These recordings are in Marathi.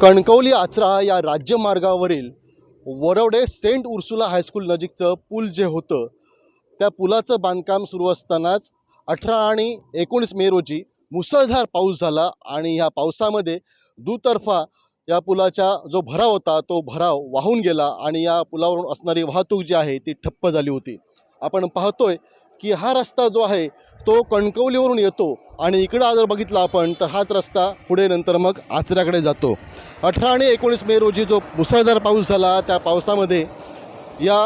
कणकवली आचरा या राज्यमार्गावरील Varavade Saint Ursula high school नजीकचं पूल जे होतं त्या पुलाचं बांधकाम सुरू असतानाच अठरा आणि एकोणीस मे रोजी मुसळधार पाऊस झाला आणि ह्या पावसामध्ये दुतर्फा या पुलाचा जो भराव होता तो भराव वाहून गेला आणि या पुलावरून असणारी वाहतूक जी आहे ती ठप्प झाली होती. आपण पाहतोय की हा रस्ता जो आहे तो कणकवलीवरून येतो आणि इकडं जर बघितला आपण तर हाच रस्ता पुढे नंतर मग आचऱ्याकडे जातो. अठरा आणि एकोणीस मे रोजी जो मुसळधार पाऊस झाला त्या पावसामध्ये या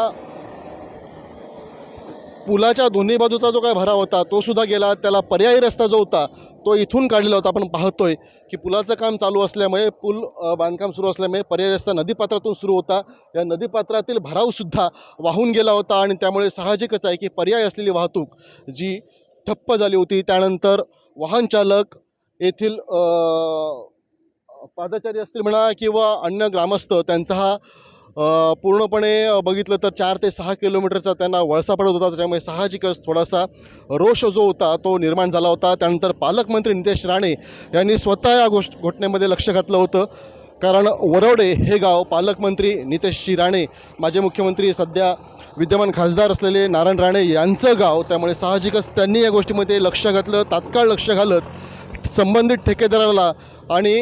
पुलाच्या दोन्ही बाजूचा जो काय भराव होता तो सुद्धा गेला. त्याला पर्यायी रस्ता जो होता तो इथून काढलेला होता. आपण पाहतोय की पुलाचं काम चालू असल्यामुळे पूल बांधकाम सुरू असल्यामुळे पर्याय रस्ता नदीपात्रातून सुरू होता. या नदीपात्रातील भरावसुद्धा वाहून गेला होता आणि त्यामुळे साहजिकच आहे की पर्याय असलेली वाहतूक जी ठप्प झाली होती. त्यानंतर वाहन चालक येथील पादचारी असतील म्हणा किंवा अन्य ग्रामस्थ त्यांचा हा पूर्णपणे बघितलं तर चार ते सहा किलोमीटरचा त्यांना वळसा पडत होता. त्यामुळे साहजिकच थोडासा रोष जो होता तो निर्माण झाला होता. त्यानंतर पालकमंत्री नितेश राणे यांनी स्वतः या गोष्ट घटनेमध्ये लक्ष घातलं होतं. कारण वरवडे हे गाव पालकमंत्री नितेशजी राणे माजी मुख्यमंत्री सध्या विद्यमान खासदार असलेले नारायण राणे यांचं गाव त्यामुळे साहजिकच त्यांनी या गोष्टीमध्ये लक्ष घातलं तात्काळ लक्ष घालत संबंधित ठेकेदाराला आणि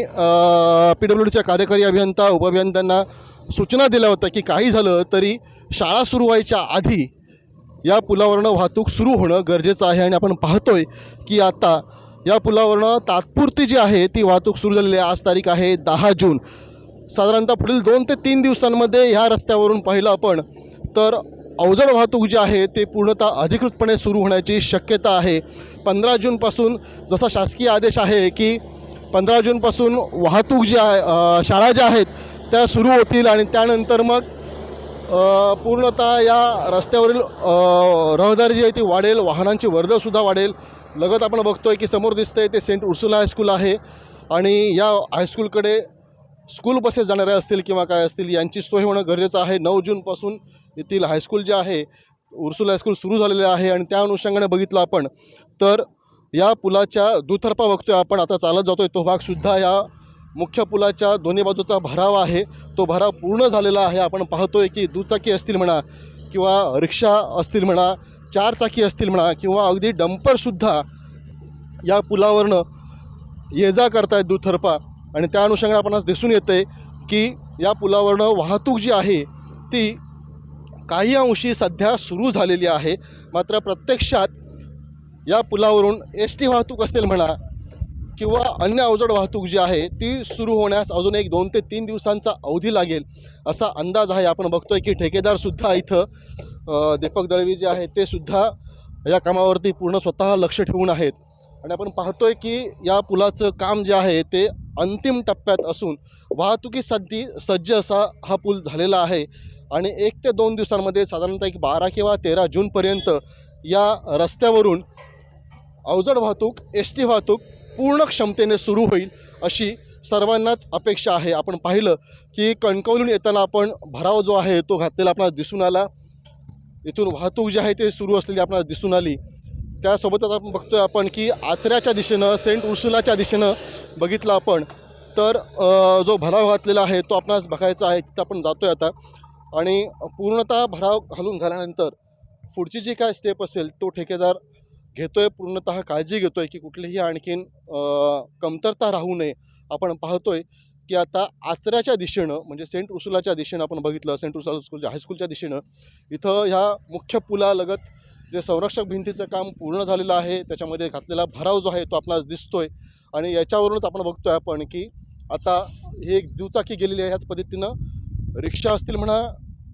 पी डब्ल्यू डीच्या कार्यकारी अभियंता उपअभियंत्यांना सूचना दिल्या होत्या की काही झालं तरी शाळा सुरू व्हायच्या आधी या पुलावरनं वाहतूक सुरू होणं गरजेचं आहे. आणि आपण पाहतोय की आता या पुलावरनं तात्पुरती जी आहे ती वाहतूक सुरू झालेली आहे. आज तारीख आहे दहा जून. साधारणतः पुढील दोन ते तीन दिवसांमध्ये ह्या रस्त्यावरून पाहिलं आपण तर अवजड वाहतूक जी आहे ते पूर्णतः अधिकृतपणे सुरू होण्याची शक्यता आहे. पंधरा जूनपासून जसा शासकीय आदेश आहे की पंधरा जूनपासून वाहतूक जी आहे शाळा ज्या आहेत त्या सुरू होतील आणि त्यानंतर मग पूर्णतः या रस्त्यावरील रहदारी जी आहे ती वाढेल वाहनांची वर्दळसुद्धा वाढेल. लगत आपण बघतो आहे की समोर दिसतंय ते सेंट उर्सुला हायस्कूल आहे आणि या हायस्कूलकडे स्कूल बसेस जाणाऱ्या असतील किंवा काय असतील यांची सोय होणं गरजेचं आहे. नऊ जूनपासून येथील हायस्कूल जे आहे उर्सुल हायस्कूल सुरू झालेले आहे आणि त्या अनुषंगाने बघितलं आपण तर या पुलाच्या दुतर्फा बघतोय आपण. आता चालत जातोय तो भागसुद्धा या मुख्य पुलाच्या दोन्ही बाजूचा भराव आहे. तो भराव पूर्ण झालेला आहे. आपण पाहतोय की दुचाकी असतील म्हणा किंवा रिक्षा असतील म्हणा चारचाकी असतील म्हणा किंवा अगदी डंपरसुद्धा या पुलावरनं ये जा करतायत दुतर्फा. आणि त्या अनुषंगाने आपण दिसून येते की या पुलावरनं वाहतूक जी आहे ती काही अंशी सध्या सुरू झालेली आहे. मात्र प्रत्यक्षात या पुलावरून एस टी वाहतूक असेल म्हणा किंवा अन्य अवजड वाहतूक जी आहे ती सुरू होण्यास अजून एक दोन ते तीन दिवसांचा अवधी लागेल असा अंदाज आहे. आपण बघतोय की ठेकेदारसुद्धा इथं दीपक दळवी जे आहे ते सुद्धा या कामावरती पूर्ण स्वतः लक्ष ठेवून आहेत. आणि आपण पाहतोय की या पुलाचं काम जे आहे ते अंतिम टप्प्यात असून वाहतुकीसाठी सज्ज असा हा पूल झालेला आहे. आणि एक ते दोन दिवसांमध्ये साधारणतः एक बारा किंवा तेरा जूनपर्यंत या रस्त्यावरून अवजड वाहतूक एस टी वाहतूक पूर्ण क्षमतेने सुरू होईल अशी सर्वांनाच अपेक्षा आहे. आपण पाहिलं की कणकवलीहून येताना आपण भराव जो आहे तो घातलेला आपल्याला दिसून आला. इथून वाहतूक जी आहे ते सुरू असलेली आपल्याला दिसून आली. त्यासोबतच आपण बघतोय आपण की आचऱ्याच्या दिशेनं सेंट उर्सुलाच्या दिशेनं बघितलं आपण तर जो भराव घातलेला आहे तो आपणास बघायचा आहे. तिथं आपण जातो आहे आता. आणि पूर्णतः भराव घालून झाल्यानंतर पुढची जी काय स्टेप असेल तो ठेकेदार घेतोय पूर्णतः काळजी घेतोय की कुठलीही आणखीन कमतरता राहू नये. आपण पाहतोय की आता आचऱ्याच्या दिशेनं म्हणजे सेंट उर्सुलाच्या दिशेनं आपण बघितलं सेंट उर्सुला स्कूल हायस्कूलच्या दिशेनं इथं ह्या मुख्य पुलालगत जे संरक्षक भिंतीचं काम पूर्ण झालेलं आहे त्याच्यामध्ये घातलेला भराव जो आहे तो आपणास दिसतोय. आणि याच्यावरूनच आपण बघतोय आपण की आता ही एक दुचाकी गेलेली आहे ह्याच पद्धतीनं रिक्षा असतील म्हणा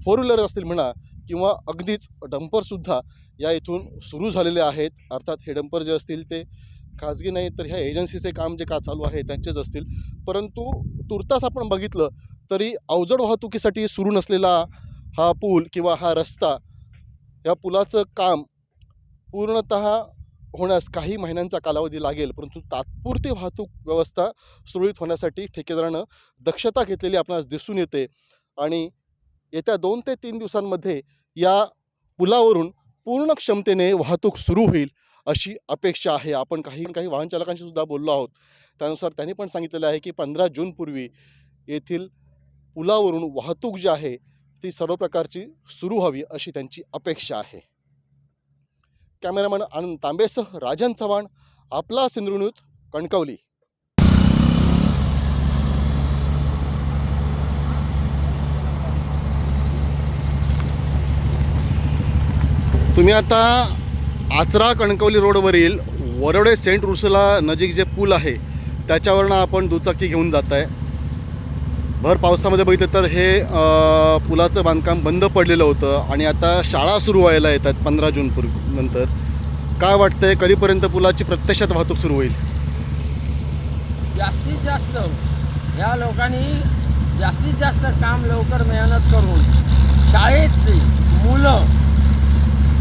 फोर व्हीलर असतील म्हणा किंवा अगदीच डंपरसुद्धा या इथून सुरू झालेले आहेत. अर्थात हे डंपर जे असतील ते खाजगी नाही तर ह्या एजन्सीचे काम जे का चालू आहे त्यांचेच असतील. परंतु तुर्तास आपण बघितलं तरी अवजड वाहतुकीसाठी सुरू नसलेला हा पूल किंवा हा रस्ता या पुलाचं काम पूर्णत होण्यास काही महिन्यांचा कालावधी लागेल. परंतु तात्पुरती वाहतूक व्यवस्था सुरळीत होण्यासाठी ठेकेदारानं दक्षता घेतलेली आपणास दिसून येते. आणि येत्या दोन ते तीन दिवसांमध्ये या पुलावरून पूर्ण क्षमतेने वाहतूक सुरू होईल अशी अपेक्षा आहे. आपण काही काही वाहन चालकांशी सुद्धा बोललो आहोत. त्यानुसार त्यांनी पण सांगितलेलं आहे की पंधरा जूनपूर्वी येथील पुलावरून वाहतूक जी आहे ती सर्व प्रकारची सुरू व्हावी अशी त्यांची अपेक्षा आहे. कॅमेरामॅन आनंद तांबेसह राजन चव्हाण आपला सिंधू न्यूज कणकवली. तुम्ही आता आचरा कणकवली रोडवरील वरडे सेंट रुसला नजीक जे पूल आहे त्याच्यावरनं आपण दुचाकी घेऊन जात आहे भर पावसामध्ये बघितलं तर हे पुलाचं बांधकाम बंद पडलेलं होतं आणि आता शाळा सुरू व्हायला येतात पंधरा जूनपूर्वी नंतर. काय वाटतंय कधीपर्यंत पुलाची प्रत्यक्षात वाहतूक सुरू होईल? जास्तीत जास्त या लोकांनी जास्तीत जास्त काम लवकर मेहनत करून शाळेतली मुलं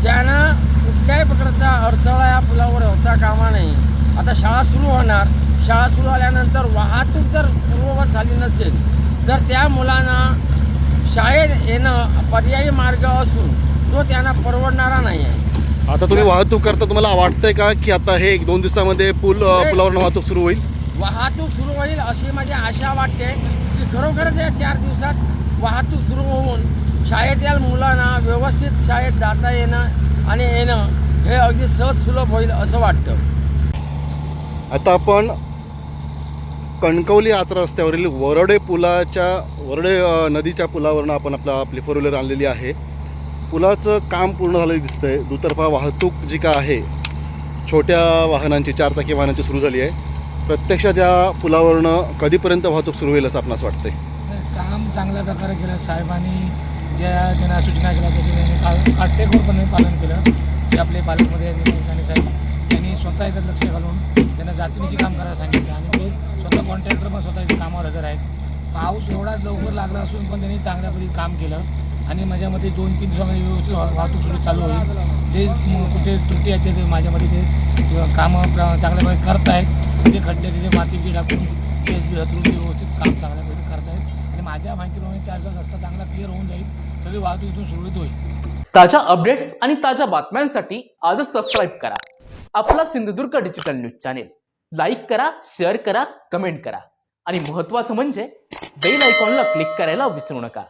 ज्यांना कुठल्याही प्रकारचा अडथळा या पुलावर होता कामा नाही आता शाळा सुरू होणार. शाळा सुरू झाल्यानंतर वाहतूक जर पूर्ववत झाली नसेल तर त्या मुलांना शाळेत येणं पर्यायी मार्ग असून तो त्यांना परवडणारा नाही आहे. आता तुम्ही वाहतूक करता तुम्हाला वाटतंय का की आता हे एक दोन दिवसामध्ये पूल अ, पुलावरनं वाहतूक सुरू होईल? वाहतूक सुरू होईल अशी माझी आशा वाटते की खरोखरच या चार दिवसात वाहतूक सुरू होऊन शाळेतील मुलांना व्यवस्थित शाळेत जाता येणं आणि येणं हे अगदी सहज सुलभ होईल असं वाटतं. आता आपण कणकवली आचरा रस्त्यावरील वरडे पुलाच्या वरडे नदीच्या पुलावरनं आपण आपला आपली फोर व्हीलर आणलेली आहे. पुलाचं काम पूर्ण झालेलं दिसतंय. दुतर्फा वाहतूक जी का आहे छोट्या वाहनांची चारचाकी वाहनांची सुरू झाली आहे. प्रत्यक्षात या पुलावरनं कधीपर्यंत वाहतूक सुरू होईल असं आपणास वाटतंय? काम चांगल्या प्रकारे केलं साहेबांनी. ज्या त्यांना सूचना केल्या त्याचे त्यांनी का काटेकोरपणे पालन केलं. ते आपले पालकमध्ये निमाणी साहेब त्यांनी स्वतः याच्यात लक्ष घालून त्यांना जातीनिशी काम करायला सांगितलं आणि ते स्वतः कॉन्ट्रॅक्टर पण स्वतःच्या कामावर हजर आहेत. पाऊस एवढाच लवकर लागला असून पण त्यांनी चांगल्यापैकी काम केलं आणि माझ्या मते दोन तीन दिवसामध्ये व्यवस्थित वा- वाहतूक सुरू चालू होईल. जे कुठे त्रुटी आहेत ते माझ्यामध्ये ते कामं प्र- चांगल्यापैकी करत आहेत ते खड्डे तिथे माती बी टाकून केस बी हतरून ते व्यवस्थित काम चांगलं माझ्या माहितीप्रमाणे चार दिवस रस्ता चांगला क्लिअर होऊन जाईल. सगळी वाहतूक इथून सुरळीत होईल. ताज्या अपडेट्स आणि ताज्या बातम्यांसाठी आजच सबस्क्राईब करा. आपला Sindhudurg digital news channel like करा शेअर करा कमेंट करा. आणि महत्त्वाचं म्हणजे बेल आयकॉनला क्लिक करायला विसरू नका.